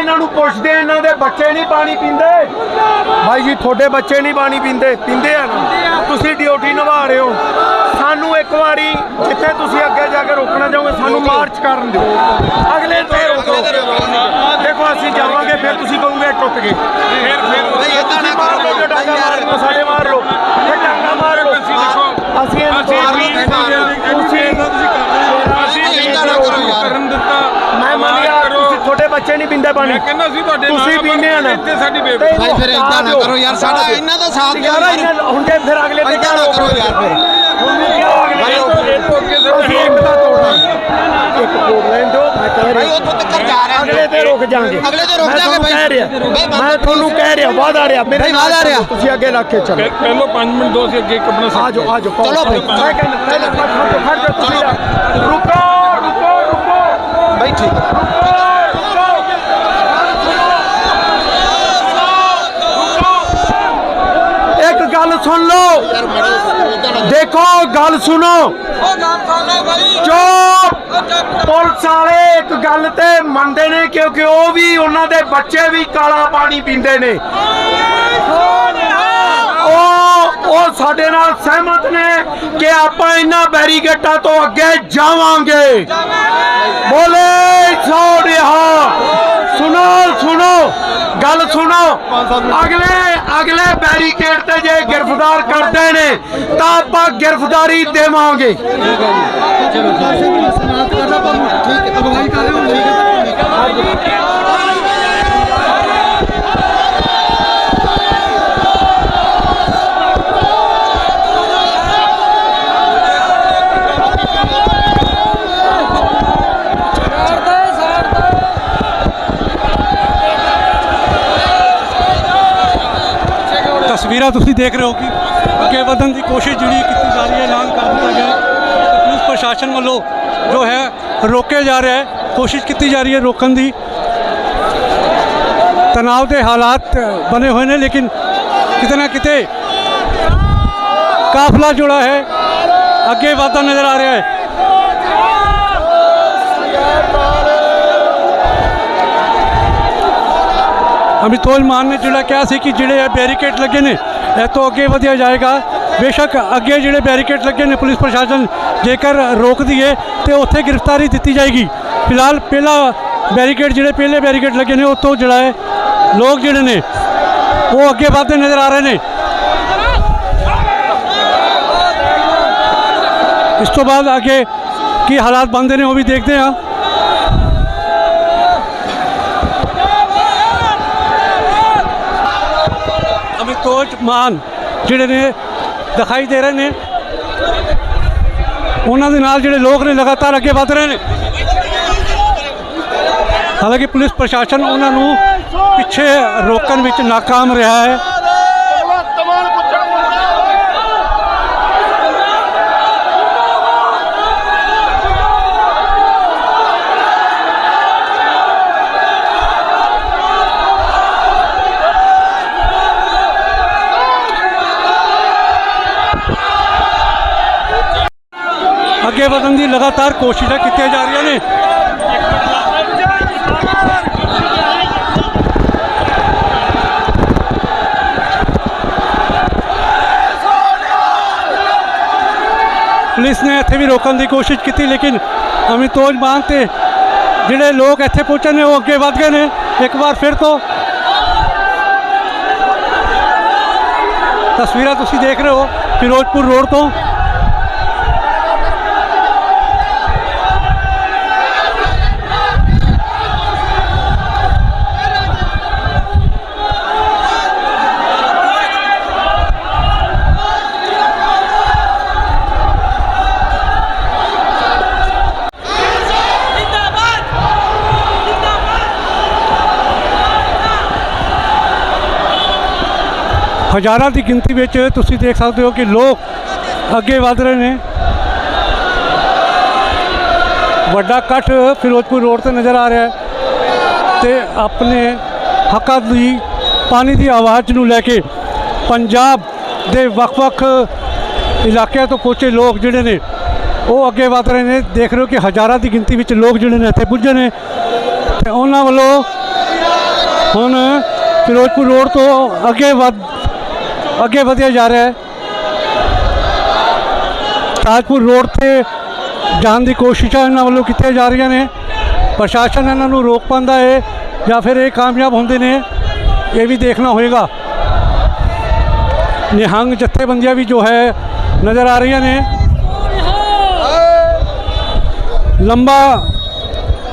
ਇਹਨਾਂ ਨੂੰ ਪੁੱਛਦੇ ਇਹਨਾਂ ਦੇ ਬੱਚੇ ਨਹੀਂ ਪਾਣੀ ਪੀਂਦੇ। ਭਾਈ ਜੀ ਤੁਹਾਡੇ ਬੱਚੇ ਨਹੀਂ ਪਾਣੀ ਪੀਂਦੇ ਪੀਂਦੇ ਆ ਨਾ। ਤੁਸੀਂ ਡਿਊਟੀ ਨਿਭਾ ਰਹੇ ਹੋ। ਸਾਨੂੰ ਇੱਕ ਵਾਰੀ ਜਿੱਥੇ ਤੁਸੀਂ ਅੱਗੇ ਜਾ ਕੇ ਰੋਕਣਾ ਚਾਹੋਗੇ ਸਾਨੂੰ ਮਾਰਚ ਕਰਨ ਦਿਓ। ਅਗਲੇ ਤੇ ਰੋਕੋ। ਦੇਖੋ ਅਸੀਂ ਜਾਵਾਂਗੇ ਫਿਰ ਤੁਸੀਂ ਕਹੋਗੇ ਟੁੱਟ ਗਏ ਫਿਰ ਫਿਰ ਭਾਈ ਏਦਾਂ ਨਾ ਮਾਰ ਡਾਂਗਾ ਸਾਡੇ ਬੱਚੇ ਨਹੀਂ ਪੀਂਦੇ ਪਾਣੀ। ਮੈਂ ਕਹਿੰਦਾ ਸੀ ਤੁਹਾਡੇ ਤੁਸੀਂ ਪੀਂਦੇ ਆ ਨਾ। ਇੱਥੇ ਸਾਡੀ ਬੇਬੀ ਭਾਈ ਫਿਰ ਏਦਾਂ ਨਾ ਕਰੋ ਯਾਰ। ਸਾਡਾ ਇਹਨਾਂ ਦਾ ਸਾਥ ਦਿਓ ਯਾਰ ਹੁਣ ਜੇ ਫਿਰ ਅਗਲੇ ਤੇ ਨਾ ਕਰੋ ਯਾਰ ਫਿਰ। ਹੁਣ ਵੀ ਕਿਹਾ ਅਗਲੇ ਭਾਈ ਤੇ ਉਹ- ਅਸੀਂ ਇੱਕ ਦਾ ਤੋੜਨਾ ਇੱਕ ਤੋੜ ਲੈਣ ਦਿਓ ਮੈਂ ਕਹਿ ਭਾਈ ਰਿਹਾ ਉੱਥੋਂ ਤੱਕ ਜਾ ਰਹੇ ਅਗਲੇ ਤੇ ਰੁਕ ਜਾਾਂਗੇ ਅਗਲੇ ਤੇ ਰੁਕ ਜਾਾਂਗੇ ਤੁਹਾਨੂੰ ਭਾਈ। ਮੈਂ ਤੁਹਾਨੂੰ ਕਹਿ ਰਿਹਾ ਵਾਦਾ ਰਿਹਾ। ਮੇਰੇ ਵਾਅਦਾ ਰਿਹਾ। ਤੁਸੀਂ ਅੱਗੇ ਲੱਗ ਕੇ ਚੱਲੋ। ਪਹਿਲੋ 5 ਮਿੰਟ ਦੋ ਸੀ ਅੱਗੇ ਇੱਕ ਆਪਣਾ ਆ ਜਾਓ ਆ ਜਾਓ ਚਲੋ ਭਾਈ। ਮੈਂ ਕਹਿੰਦਾ ਪਹਿਲਾਂ ਖੜ ਜਾਓ ਖੜ ਜਾਓ ਤੁਸੀਂ ਰੁਕੋ ਰੁਕੋ ਰੁਕੋ। ਭਾਈ ਠੀਕ ਹੈ ਇੱਕ ਗੱਲ ਸੁਣ ਲਓ ਯਾਰ ਮੜੋ ਏਦਾਂ ਨਾ ਦੇਖੋ ਗੱਲ ਸੁਣੋ। ਚੁੱਪ। ਪੁਲਿਸ ਵਾਲੇ ਇੱਕ ਗੱਲ ਤੇ ਮੰਨਦੇ ਨੇ ਕਿਉਂਕਿ ਉਹ ਵੀ ਉਹਨਾਂ ਦੇ ਬੱਚੇ ਵੀ ਕਾਲਾ ਪਾਣੀ ਪੀਂਦੇ ਨੇ। ਉਹ ਉਹ ਸਾਡੇ ਨਾਲ ਸਹਿਮਤ ਨੇ ਕਿ ਆਪਾਂ ਇਹਨਾਂ ਬੈਰੀਕੇਟਾਂ ਤੋਂ ਅੱਗੇ ਜਾਵਾਂਗੇ। ਬੋਲੇ ਰਿਹਾ ਸੁਣੋ ਸੁਣੋ। ਗੱਲ ਸੁਣੋ। ਅਗਲੇ ਅਗਲੇ ਬੈਰੀਕੇਡ ਤੇ ਜੇ ਗ੍ਰਿਫਤਾਰ ਕਰਦੇ ਨੇ ਤਾਂ ਆਪਾਂ ਗ੍ਰਿਫਤਾਰੀ ਦੇਵਾਂਗੇ। ਤਸਵੀਰਾਂ ਤੁਸੀਂ ਦੇਖ ਰਹੇ ਹੋ ਕਿ ਅੱਗੇ ਵਧਣ ਦੀ ਕੋਸ਼ਿਸ਼ ਜਿਹੜੀ ਕੀਤੀ ਜਾ ਰਹੀ ਹੈ, ਐਲਾਨ ਕਰ ਦਿੱਤਾ ਗਿਆ ਪੁਲਿਸ ਪ੍ਰਸ਼ਾਸਨ ਵੱਲੋਂ ਜੋ ਹੈ, ਰੋਕਿਆ ਜਾ ਰਿਹਾ ਹੈ। ਕੋਸ਼ਿਸ਼ ਕੀਤੀ ਜਾ ਰਹੀ ਹੈ ਰੋਕਣ ਦੀ। ਤਣਾਅ ਦੇ ਹਾਲਾਤ ਬਣੇ ਹੋਏ ਨੇ, ਲੇਕਿਨ ਕਿਤੇ ਨਾ ਕਿਤੇ ਕਾਫਲਾ ਜੁੜਾ ਹੈ। ਅੱਗੇ ਵਧਦਾ ਨਜ਼ਰ ਆ ਰਿਹਾ ਹੈ। ਅਮਿਤੋਜ ਮਾਨ ਨੇ ਜਿਹੜਾ ਕਿਹਾ ਸੀ ਕਿ ਜਿਹੜੇ ਇਹ ਬੈਰੀਕੇਡ ਲੱਗੇ ਨੇ ਇਹ ਤੋਂ ਅੱਗੇ ਵਧਿਆ ਜਾਏਗਾ ਬੇਸ਼ੱਕ ਅੱਗੇ ਜਿਹੜੇ ਬੈਰੀਕੇਡ ਲੱਗੇ ਨੇ ਪੁਲਿਸ ਪ੍ਰਸ਼ਾਸਨ ਜੇਕਰ ਰੋਕਦੀ ਹੈ ਤੇ ਉੱਥੇ ਗ੍ਰਿਫਤਾਰੀ ਦਿੱਤੀ ਜਾਏਗੀ ਫਿਲਹਾਲ ਪਹਿਲਾ ਬੈਰੀਕੇਡ ਜਿਹੜੇ ਪਹਿਲੇ ਬੈਰੀਕੇਡ ਲੱਗੇ ਨੇ ਉੱਥੋਂ ਜਿਹੜਾ ਹੈ ਲੋਕ ਜਿਹੜੇ ਨੇ ਉਹ ਅੱਗੇ ਵਧਦੇ ਨਜ਼ਰ ਆ ਰਹੇ ਨੇ ਇਸ ਤੋਂ ਬਾਅਦ ਅੱਗੇ ਕੀ ਹਾਲਾਤ ਬਣਦੇ ਨੇ ਉਹ ਵੀ ਦੇਖਦੇ ਹਾਂ ਅਮਿਤੋਜ ਮਾਨ ਜਿਹੜੇ ਨੇ ਦਿਖਾਈ ਦੇ ਰਹੇ ਨੇ। ਉਹਨਾਂ ਦੇ ਨਾਲ ਜਿਹੜੇ ਲੋਕ ਨੇ ਲਗਾਤਾਰ ਅੱਗੇ ਵਧ ਰਹੇ ਨੇ। ਹਾਲਾਂਕਿ ਪੁਲਿਸ ਪ੍ਰਸ਼ਾਸਨ ਉਹਨਾਂ ਨੂੰ ਪਿੱਛੇ ਰੋਕਣ ਵਿੱਚ ਨਾਕਾਮ ਰਿਹਾ ਹੈ। ਵਧਣ ਦੀ ਲਗਾਤਾਰ ਕੋਸ਼ਿਸ਼ਾਂ ਕੀਤੀਆਂ ਜਾ ਰਹੀਆਂ ਨੇ। ਪੁਲਿਸ ਨੇ ਇੱਥੇ ਵੀ ਰੋਕਣ ਦੀ ਕੋਸ਼ਿਸ਼ ਕੀਤੀ, ਲੇਕਿਨ ਅਮਿਤੋਜ ਮਾਨ ਤੇ ਜਿਹੜੇ ਲੋਕ ਇੱਥੇ ਪਹੁੰਚੇ ਨੇ, ਉਹ ਅੱਗੇ ਵਧ ਗਏ ਨੇ। ਇੱਕ ਵਾਰ ਫਿਰ ਤੋਂ ਤਸਵੀਰਾਂ ਤੁਸੀਂ ਦੇਖ ਰਹੇ ਹੋ ਫਿਰੋਜ਼ਪੁਰ ਰੋਡ ਤੋਂ। ਹਜ਼ਾਰਾਂ ਦੀ ਗਿਣਤੀ ਵਿੱਚ ਤੁਸੀਂ ਦੇਖ ਸਕਦੇ ਹੋ ਕਿ ਲੋਕ ਅੱਗੇ ਵਧ ਰਹੇ ਨੇ। ਵੱਡਾ ਇਕੱਠ ਫਿਰੋਜ਼ਪੁਰ ਰੋਡ ਤੇ ਨਜ਼ਰ ਆ ਰਿਹਾ ਹੈ ਤੇ ਆਪਣੇ ਹੱਕਾਂ ਦੀ ਪਾਣੀ ਦੀ ਆਵਾਜ਼ ਨੂੰ ਲੈ ਕੇ ਪੰਜਾਬ ਦੇ ਵੱਖ-ਵੱਖ ਇਲਾਕਿਆਂ ਤੋਂ ਪਹੁੰਚੇ ਲੋਕ ਜਿਹੜੇ ਨੇ, ਉਹ ਅੱਗੇ ਵਧ ਰਹੇ ਨੇ। ਦੇਖ ਰਹੇ ਹੋ ਕਿ ਹਜ਼ਾਰਾਂ ਦੀ ਗਿਣਤੀ ਵਿੱਚ ਲੋਕ ਜਿਹੜੇ ਨੇ ਇੱਥੇ ਪੁੱਜੇ ਨੇ ਤੇ ਉਹਨਾਂ ਵੱਲੋਂ ਹੁਣ ਫਿਰੋਜ਼ਪੁਰ ਰੋਡ ਤੋਂ ਅੱਗੇ ਵੱਧ ਅੱਗੇ ਵਧਿਆ ਜਾ ਰਿਹਾ ਹੈ। ਤਾਜਪੁਰ ਰੋਡ ਤੇ ਜਾਣ ਦੀ ਕੋਸ਼ਿਸ਼ਾਂ ਇਹਨਾਂ ਵੱਲੋਂ ਕੀਤੀਆਂ ਜਾ ਰਹੀਆਂ ਨੇ। ਪ੍ਰਸ਼ਾਸਨ ਇਹਨਾਂ ਨੂੰ ਰੋਕ ਪਾਉਂਦਾ ਹੈ ਜਾਂ ਫਿਰ ਇਹ ਕਾਮਯਾਬ ਹੁੰਦੇ ਨੇ, ਇਹ ਵੀ ਦੇਖਣਾ ਹੋਏਗਾ। ਨਿਹੰਗ ਜਥੇਬੰਦੀਆਂ ਵੀ ਜੋ ਹੈ, ਨਜ਼ਰ ਆ ਰਹੀਆਂ ਨੇ। ਲੰਬਾ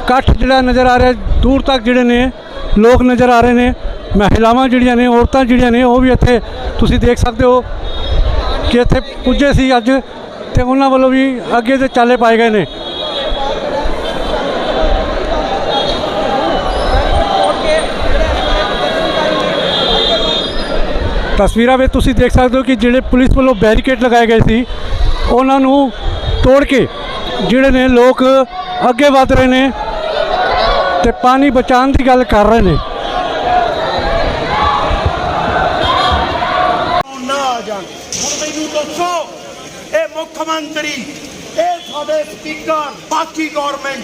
ਇਕੱਠ ਜਿਹੜਾ ਨਜ਼ਰ ਆ ਰਿਹਾ, ਦੂਰ ਤੱਕ ਜਿਹੜੇ ਨੇ, ਲੋਕ ਨਜ਼ਰ ਆ ਰਹੇ ਨੇ। ਮਹਿਲਾਵਾਂ ਜਿਹੜੀਆਂ ਨੇ, ਔਰਤਾਂ ਜਿਹੜੀਆਂ ਨੇ, ਉਹ ਵੀ ਇੱਥੇ ਤੁਸੀਂ ਦੇਖ ਸਕਦੇ ਹੋ ਕਿ ਇੱਥੇ ਪੁੱਜੇ ਸੀ ਅੱਜ ਤੇ ਉਹਨਾਂ ਵੱਲੋਂ ਵੀ ਅੱਗੇ ਦੇ ਚਾਲੇ ਪਾਏ ਗਏ ਨੇ। ਤਸਵੀਰਾਂ ਵਿੱਚ ਤੁਸੀਂ ਦੇਖ ਸਕਦੇ ਹੋ ਕਿ ਜਿਹੜੇ ਪੁਲਿਸ ਵੱਲੋਂ ਬੈਰੀਕੇਡ ਲਗਾਏ ਗਏ ਸੀ, ਉਹਨਾਂ ਨੂੰ ਤੋੜ ਕੇ ਜਿਹੜੇ ਨੇ ਲੋਕ ਅੱਗੇ ਵਧ ਰਹੇ ਨੇ ਤੇ ਪਾਣੀ ਬਚਾਉਣ ਦੀ ਗੱਲ ਕਰ ਰਹੇ ਨੇ ਆ ਜਾਣ ਹੁਣ ਮੈਨੂੰ ਦੱਸੋ ਇਹ ਮੁੱਖ ਮੰਤਰੀ, ਇਹ ਸਾਡੇ ਸਪੀਕਰ, ਬਾਕੀ ਗਵਰਨਮੈਂਟ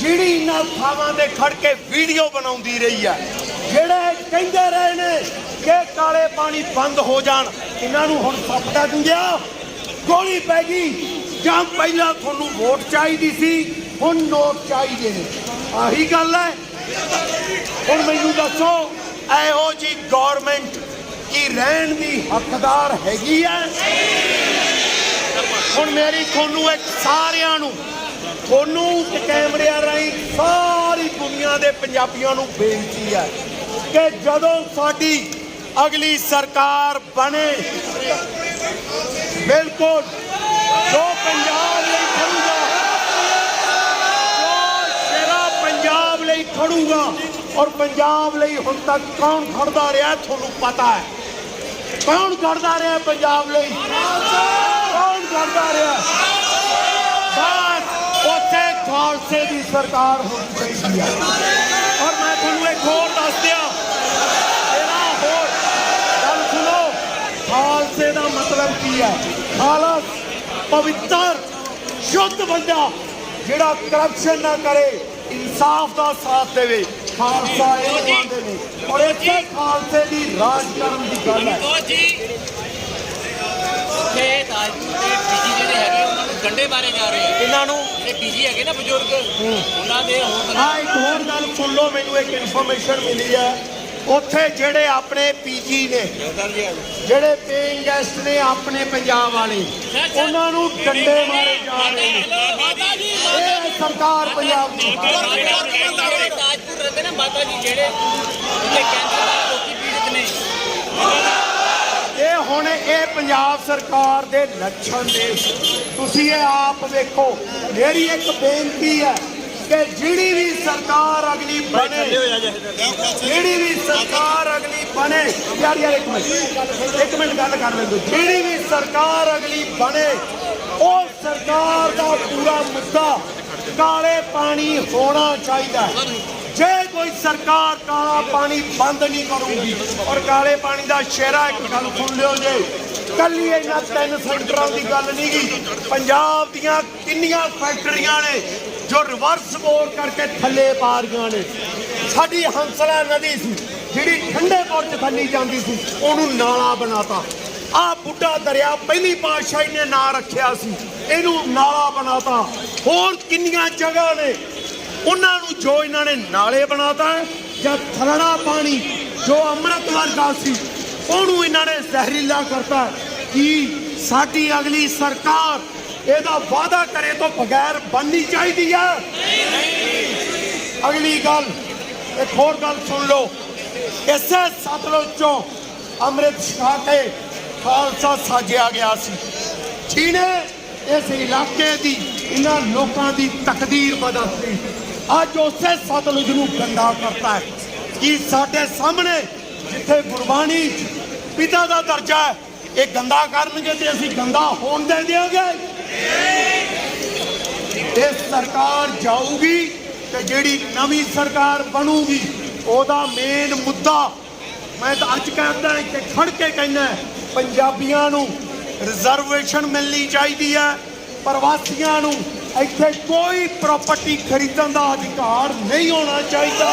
ਜਿਹੜੀ ਇਹਨਾਂ ਥਾਵਾਂ ਤੇ ਖੜ ਕੇ ਵੀਡੀਓ ਬਣਾਉਂਦੀ ਰਹੀ ਹੈ ਜਿਹੜੇ ਕਹਿੰਦੇ ਰਹੇ ਨੇ ਕਿ ਕਾਲੇ ਪਾਣੀ ਬੰਦ ਹੋ ਜਾਣ, ਇਹਨਾਂ ਨੂੰ ਹੁਣ ਸੱਪ ਡੰਗ ਗੋਲੀ ਪੈ ਗਈ, ਜਾਂ ਪਹਿਲਾਂ ਤੁਹਾਨੂੰ ਵੋਟ ਚਾਹੀਦੀ ਸੀ, ਹੁਣ ਨੋਟ ਚਾਹੀਦੇ ਨੇ। ਆਹੀ ਗੱਲ ਹੈ। ਹੁਣ ਮੈਨੂੰ ਦੱਸੋ, ਇਹੋ ਜੀ ਗਵਰਨਮੈਂਟ ਕੀ ਰਹਿਣ ਦੀ ਹੱਕਦਾਰ ਹੈਗੀ ਹੈ ਹੁਣ ਮੇਰੀ ਤੁਹਾਨੂੰ ਇੱਕ ਸਾਰਿਆਂ ਨੂੰ, ਤੁਹਾਨੂੰ ਤੇ ਕੈਮਰਿਆਂ ਰਾਹੀਂ ਸਾਰੀ ਦੁਨੀਆ ਦੇ ਪੰਜਾਬੀਆਂ ਨੂੰ ਬੇਨਤੀ ਹੈ ਕਿ ਜਦੋਂ ਸਾਡੀ ਅਗਲੀ ਸਰਕਾਰ ਬਣੇ, ਬਿਲਕੁਲ ਜੋ ਪੰਜਾਬ ਲਈ ਖੜੂਗਾ, ਜੋ ਸ਼ੇਰਾ ਪੰਜਾਬ ਲਈ ਖੜੂਗਾ ਔਰ ਪੰਜਾਬ ਲਈ ਹੁਣ ਤੱਕ ਕੌਣ ਖੜਦਾ ਰਿਹਾ, ਤੁਹਾਨੂੰ ਪਤਾ ਹੈ ਕੌਣ ਖੜਦਾ ਰਿਹਾ ਪੰਜਾਬ ਲਈ? ਕੌਣ ਖੜਦਾ ਰਿਹਾ? ਬਸ, ਉੱਥੇ ਖਾਲਸੇ ਦੀ ਸਰਕਾਰ ਹੋਣੀ ਚਾਹੀਦੀ ਹੈ ਔਰ ਮੈਂ ਤੁਹਾਨੂੰ ਇੱਕ ਹੋਰ ਦੱਸ ਦਿਆਂ। ਇਹਦਾ ਹੋਰ ਗੱਲ ਸੁਣੋ। ਖਾਲਸੇ ਦਾ ਮਤਲਬ ਕੀ ਹੈ ਖਾਲਸ ਪਵਿੱਤਰ, ਸ਼ੁੱਧ ਬੰਦਾ ਜਿਹੜਾ ਕਰਪਸ਼ਨ ਨਾ ਕਰੇ, ਇਨਸਾਫ ਦਾ ਸਾਥ ਦੇਵੇ। ਖਾਲਸਾ ਇਹ ਕਹਿੰਦੇ ਨੇ। ਔਰ ਇੱਥੇ ਖਾਲਸੇ ਦੀ ਰਾਜ ਕਰਨ ਦੀ ਗੱਲ ਹੈ। ਉਹ ਜੀ। ਇਹ ਤਾਜਪੁਰ ਦੇ ਬੀਜੀ ਜਿਹੜੇ ਹੈਗੇ ਉਹਨਾਂ ਨੂੰ ਗੰਡੇ ਮਾਰੇ ਜਾ ਰਹੇ ਆ। ਇਹਨਾਂ ਨੂੰ? ਜਿਹੜੇ ਬੀਜੀ ਹੈਗੇ ਨਾ ਬਜ਼ੁਰਗ ਉਹਨਾਂ ਦੇ ਹੋਰ ਹਾਂ ਇੱਕ ਹੋਰ ਗੱਲ ਸੁਣ ਲਓ ਮੈਨੂੰ ਇੱਕ ਇਨਫੋਰਮੇਸ਼ਨ ਮਿਲੀ ਹੈ। ਉੱਥੇ ਜਿਹੜੇ ਆਪਣੇ ਪੀਜੀ ਨੇ ਜਿਹੜੇ ਪੇਇੰਗ ਗੈਸਟ ਨੇ ਆਪਣੇ ਪੰਜਾਬ ਵਾਲੇ ਉਹਨਾਂ ਨੂੰ ਡੰਡੇ ਮਾਰੇ ਜਾ ਰਹੇ ਨੇ। ਇਹ ਸਰਕਾਰ ਪੰਜਾਬ ਦੀ ਤਾਜਪੁਰ ਰਹਿੰਦੇ ਨੇ ਮਾਤਾ ਜੀ ਜਿਹੜੇ ਉੱਥੇ ਕੈਂਸਰ ਦਾ ਲੋਕੀ ਪੀੜਤ ਨੇ। ਇਹ ਹੁਣ ਇਹ ਪੰਜਾਬ ਸਰਕਾਰ ਦੇ ਲੱਛਣ ਨੇ। ਤੁਸੀਂ ਇਹ ਆਪ ਵੇਖੋ ਮੇਰੀ ਇੱਕ ਬੇਨਤੀ ਹੈ ਕਿ ਜਿਹੜੀ ਵੀ ਸਰਕਾਰ ਅਗਲੀ ਬਣੇ ਜਿਹੜੀ ਵੀ ਸਰਕਾਰ ਅਗਲੀ ਬਣੇ ਯਾਰ ਯਾਰ ਇੱਕ ਮਿੰਟ ਇੱਕ ਮਿੰਟ ਗੱਲ ਕਰ ਲੈਂਦੇ ਜਿਹੜੀ ਵੀ ਸਰਕਾਰ ਅਗਲੀ ਬਣੇ ਉਹ ਸਰਕਾਰ ਦਾ ਪੂਰਾ ਮੁੱਦਾ ਕਾਲੇ ਪਾਣੀ ਹੋਣਾ ਚਾਹੀਦਾ ਜੇ ਕੋਈ ਸਰਕਾਰ ਕਾਲਾ ਪਾਣੀ ਬੰਦ ਨਹੀਂ ਕਰੂਗੀ ਔਰ ਕਾਲੇ ਪਾਣੀ ਦਾ ਸ਼ੇਰਾ ਇੱਕ ਗੱਲ ਸੁਣ ਲਿਓ ਜੇ ਕੱਲੀ ਇਹਨਾਂ ਤਿੰਨ ਸੈਂਟਰਾਂ ਦੀ ਗੱਲ ਨਹੀਂ ਗਈ ਪੰਜਾਬ ਦੀਆਂ ਕਿੰਨੀਆਂ ਫੈਕਟਰੀਆਂ ਨੇ ਜੋ ਰਿਵਰਸ ਬੋਰ ਕਰਕੇ ਥੱਲੇ ਪਾ ਰਹੀਆਂ ਨੇ। ਸਾਡੀ ਹੰਸਲਾ ਨਦੀ ਸੀ ਜਿਹੜੀ ਠੰਡੇ ਪੁਰ ਚ ਥੱਲੀ ਜਾਂਦੀ ਸੀ ਉਹਨੂੰ ਨਾਲਾ ਬਣਾਤਾ। ਆ ਬੁੱਢਾ ਦਰਿਆ ਪਹਿਲੀ ਪਾਤਸ਼ਾਹੀ ਨੇ ਨਾਂ ਰੱਖਿਆ ਸੀ ਇਹਨੂੰ ਨਾਲਾ ਬਣਾਤਾ। ਹੋਰ ਕਿੰਨੀਆਂ ਜਗ੍ਹਾ ਨੇ। ਉਹਨਾਂ ਨੂੰ ਜੋ ਇਹਨਾਂ ਨੇ ਨਾਲੇ ਬਣਾਤਾ ਹੈ, ਜਾਂ ਥਲੜਾ ਪਾਣੀ ਜੋ ਅੰਮ੍ਰਿਤ ਵਰਗਾ ਸੀ ਉਹਨੂੰ ਇਹਨਾਂ ਨੇ ਜ਼ਹਿਰੀਲਾ ਕਰਤਾ ਕਿ ਸਾਡੀ ਅਗਲੀ ਸਰਕਾਰ ਇਹਦਾ ਵਾਅਦਾ ਕਰੇ ਤੋਂ ਬਗੈਰ ਬਣਨੀ ਚਾਹੀਦੀ ਹੈ ਅਗਲੀ ਗੱਲ, ਇੱਕ ਹੋਰ ਗੱਲ ਸੁਣ ਲਓ। ਇਸੇ ਸਤਲੁਜ ਚੋਂ ਅੰਮ੍ਰਿਤ ਛਕਾ ਕੇ ਖਾਲਸਾ ਸਾਜਿਆ ਗਿਆ ਸੀ। ਜਿਹਨੇ ਇਸ ਇਲਾਕੇ ਦੀ, ਇਹਨਾਂ ਲੋਕਾਂ ਦੀ ਤਕਦੀਰ ਬਦਲਤੀ। ਅੱਜ ਉਸੇ ਸਤਲੁਜ ਨੂੰ ਗੰਦਾ ਕਰਤਾ ਹੈ। ਕਿ ਸਾਡੇ ਸਾਹਮਣੇ ਜਿੱਥੇ ਗੁਰਬਾਣੀ ਪਿਤਾ ਦਾ ਦਰਜਾ ਹੈ, ਇਹ ਗੰਦਾ ਕਰਨਗੇ ਤੇ ਅਸੀਂ ਗੰਦਾ ਹੋਣ ਦੇ ਦਿਆਂਗੇ? ਇਹ ਸਰਕਾਰ ਜਾਊਗੀ ਤੇ ਜਿਹੜੀ ਨਵੀਂ ਸਰਕਾਰ ਬਣੂਗੀ, ਉਹਦਾ ਮੇਨ ਮੁੱਦਾ ਮੈਂ ਤਾਂ ਅੱਜ ਕਹਿੰਦਾ ਕਿ ਖੜ ਕੇ ਕਹਿੰਦਾ ਪੰਜਾਬੀਆਂ ਨੂੰ ਰਿਜ਼ਰਵੇਸ਼ਨ ਮਿਲਣੀ ਚਾਹੀਦੀ ਹੈ, ਪ੍ਰਵਾਸੀਆਂ ਨੂੰ ਇੱਥੇ ਕੋਈ ਪ੍ਰਾਪਰਟੀ ਖਰੀਦਣ ਦਾ ਅਧਿਕਾਰ ਨਹੀਂ ਹੋਣਾ ਚਾਹੀਦਾ।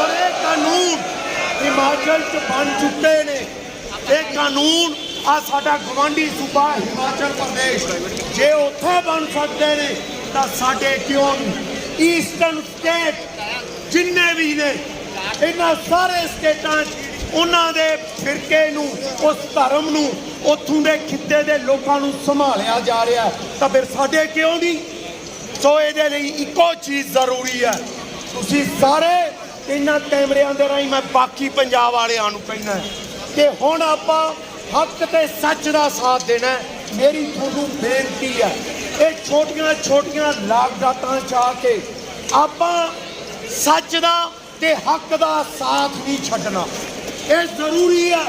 ਔਰ ਇਹ ਕਾਨੂੰਨ ਹਿਮਾਚਲ ਚ ਬਣ ਚੁੱਕੇ ਨੇ। ਇਹ ਕਾਨੂੰਨ ਆ ਸਾਡਾ ਗਵਾਂਢੀ ਸੂਬਾ ਹਿਮਾਚਲ ਪ੍ਰਦੇਸ਼, ਜੇ ਉੱਥੇ ਬਣ ਸਕਦੇ ਨੇ, ਤਾਂ ਸਾਡੇ ਕਿਉਂ ਨਹੀਂ? ਈਸਟਰਨ ਸਟੇਟ ਜਿੰਨੇ ਵੀ ਨੇ, ਇਹਨਾਂ ਸਾਰੇ ਸਟੇਟਾਂ 'ਚ ਉਹਨਾਂ ਦੇ ਫਿਰਕੇ ਨੂੰ, ਉਸ ਧਰਮ ਨੂੰ, ਉੱਥੋਂ ਦੇ ਖਿੱਤੇ ਦੇ ਲੋਕਾਂ ਨੂੰ ਸੰਭਾਲਿਆ ਜਾ ਰਿਹਾ ਤਾਂ ਫਿਰ ਸਾਡੇ ਕਿਉਂ ਨਹੀਂ? ਸੋ ਇਹਦੇ ਲਈ ਇੱਕੋ ਚੀਜ਼ ਜ਼ਰੂਰੀ ਹੈ। ਤੁਸੀਂ ਸਾਰੇ ਇਹਨਾਂ ਕੈਮਰਿਆਂ ਦੇ ਰਾਹੀਂ ਮੈਂ ਬਾਕੀ ਪੰਜਾਬ ਵਾਲਿਆਂ ਨੂੰ ਕਹਿਣਾ ਕਿ ਹੁਣ ਆਪਾਂ ਹੱਕ ਤੇ ਸੱਚ ਦਾ ਸਾਥ ਦੇਣਾ ਮੇਰੀ ਤੁਹਾਨੂੰ ਬੇਨਤੀ ਹੈ, ਇਹ ਛੋਟੀਆਂ ਛੋਟੀਆਂ ਲਾਗਦਾਤਾਂ ਚ ਆ ਕੇ ਆਪਾਂ ਸੱਚ ਦਾ ਤੇ ਹੱਕ ਦਾ ਸਾਥ ਨਹੀਂ ਛੱਡਣਾ। ਇਹ ਜ਼ਰੂਰੀ ਹੈ